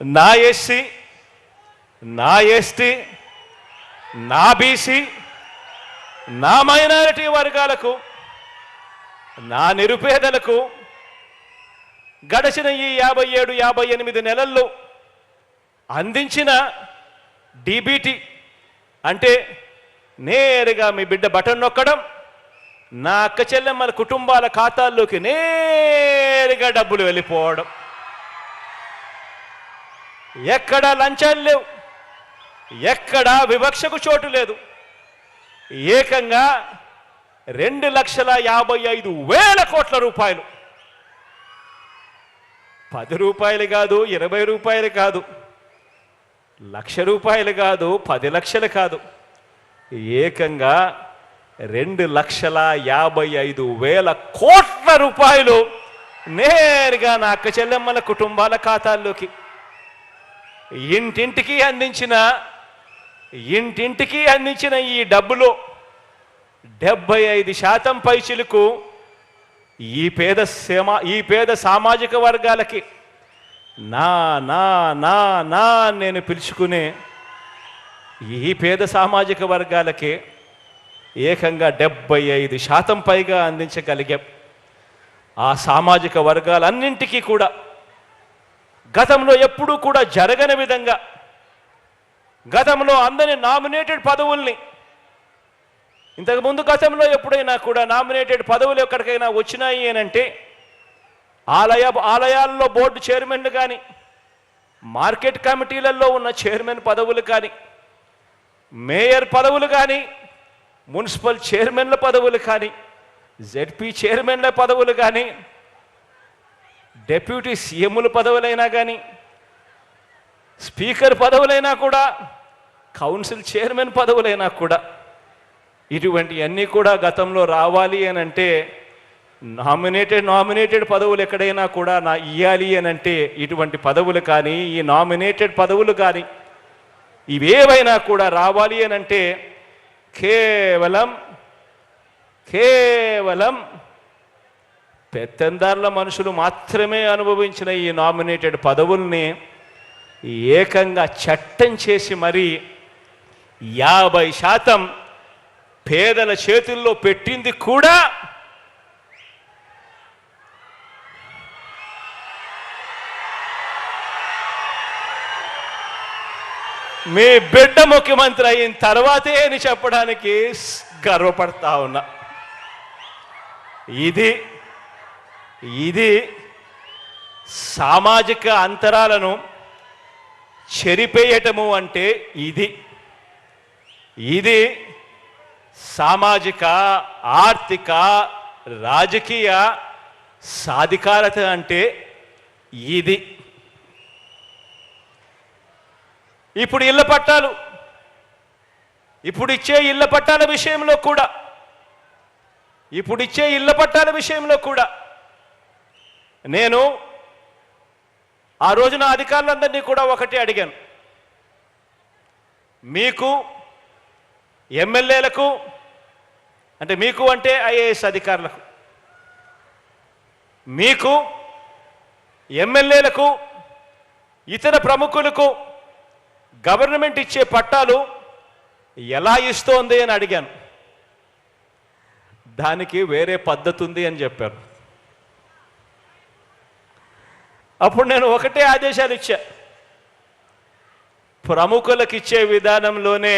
నా ఎస్సీ నా ఎస్టీ నా బీసీ నా మైనారిటీ వర్గాలకు నా నిరుపేదలకు గడిచిన ఈ యాభై ఏడు యాభై ఎనిమిది నెలల్లో అందించిన డీబీటీ అంటే నేరుగా మీ బిడ్డ బటన్ నొక్కడం నా అక్క చెల్లెమ్మల కుటుంబాల ఖాతాల్లోకి నేరుగా డబ్బులు వెళ్ళిపోవడం. ఎక్కడా లంచాలు లేవు ఎక్కడా వివక్షకు చోటు లేదు. ఏకంగా రెండు లక్షల యాభై ఐదు వేల కోట్ల రూపాయలు. పది రూపాయలు కాదు ఇరవై రూపాయలు కాదు లక్ష రూపాయలు కాదు పది లక్షలు కాదు. ఏకంగా రెండు లక్షల యాభై ఐదు వేల కోట్ల రూపాయలు నేరుగా నా అక్క చెల్లెమ్మల కుటుంబాల ఖాతాల్లోకి ఇంటింటికి అందించిన ఇంటింటికి అందించిన ఈ డబ్బులో డెబ్బై ఐదు శాతం పైచిలకు ఈ పేద సేమా ఈ పేద సామాజిక వర్గాలకి నా నా నా నా నేను పిలుచుకునే ఈ పేద సామాజిక వర్గాలకి ఏకంగా డెబ్బై ఐదు శాతం పైగా అందించగలిగాం. ఆ సామాజిక వర్గాలన్నింటికీ కూడా గతంలో ఎప్పుడూ కూడా జరగని విధంగా గతంలో అందరి నామినేటెడ్ పదవుల్ని ఇంతకుముందు గతంలో ఎప్పుడైనా కూడా నామినేటెడ్ పదవులు ఎక్కడికైనా వచ్చినాయి అనంటే ఆలయ ఆలయాల్లో బోర్డు చైర్మన్లు కానీ మార్కెట్ కమిటీలలో ఉన్న చైర్మన్ పదవులు కానీ మేయర్ పదవులు కానీ మున్సిపల్ చైర్మన్ల పదవులు కానీ జెడ్పీ చైర్మన్ల పదవులు కానీ డెప్యూటీ సీఎంల పదవులైనా కానీ స్పీకర్ పదవులైనా కూడా కౌన్సిల్ చైర్మన్ పదవులైనా కూడా ఇటువంటివన్నీ కూడా గతంలో రావాలి అని అంటే నామినేటెడ్ నామినేటెడ్ పదవులు ఎక్కడైనా కూడా నా ఇయ్యాలి అని అంటే ఇటువంటి పదవులు కానీ ఈ నామినేటెడ్ పదవులు కానీ ఇవేవైనా కూడా రావాలి అని అంటే కేవలం కేవలం పెత్తందారుల మనుషులు మాత్రమే అనుభవించిన ఈ నామినేటెడ్ పదవుల్ని ఏకంగా చట్టం చేసి మరీ యాభై శాతం పేదల చేతుల్లో పెట్టింది కూడా మీ బిడ్డ ముఖ్యమంత్రి అయిన తర్వాతే అని చెప్పడానికి గర్వపడతా ఉన్నా. ఇది ఇది సామాజిక అంతరాలను చెరిపేయటము అంటే ఇది. ఇది సామాజిక ఆర్థిక రాజకీయ సాధికారత అంటే ఇది. ఇప్పుడు ఇళ్ళ పట్టాలు ఇప్పుడు ఇచ్చే ఇళ్ళ పట్టాల విషయంలో కూడా ఇప్పుడు ఇచ్చే ఇళ్ళ పట్టాల విషయంలో కూడా నేను ఆ రోజున అధికారులందరినీ కూడా ఒకటి అడిగాను. మీకు ఎమ్మెల్యేలకు అంటే మీకు అంటే ఐఏఎస్ అధికారులకు మీకు ఎమ్మెల్యేలకు ఇతర ప్రముఖులకు గవర్నమెంట్ ఇచ్చే పట్టాలు ఎలా ఇస్తోంది అని అడిగాను. దానికి వేరే పద్ధతి ఉంది అని చెప్పారు. అప్పుడు నేను ఒకటే ఆదేశాలు ఇచ్చా. ప్రముఖులకు ఇచ్చే విధానంలోనే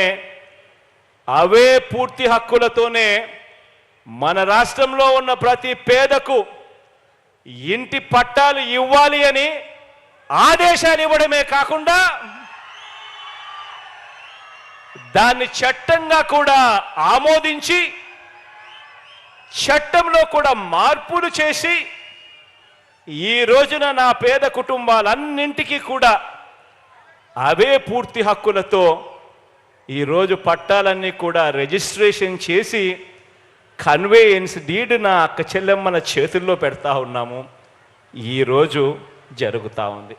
అవే పూర్తి హక్కులతోనే మన రాష్ట్రంలో ఉన్న ప్రతి పేదకు ఇంటి పట్టాలు ఇవ్వాలి అని ఆదేశాలు ఇవ్వడమే కాకుండా దాన్ని చట్టంగా కూడా ఆమోదించి చట్టంలో కూడా మార్పులు చేసి ఈ రోజున నా పేద కుటుంబాలన్నింటికీ కూడా అవే పూర్తి హక్కులతో ఈరోజు పట్టాలన్నీ కూడా రిజిస్ట్రేషన్ చేసి కన్వేయన్స్ డీడ్ నా అక్క చెల్లెమ్మల చేతుల్లో పెడతా ఉన్నాము. ఈరోజు జరుగుతూ ఉంది.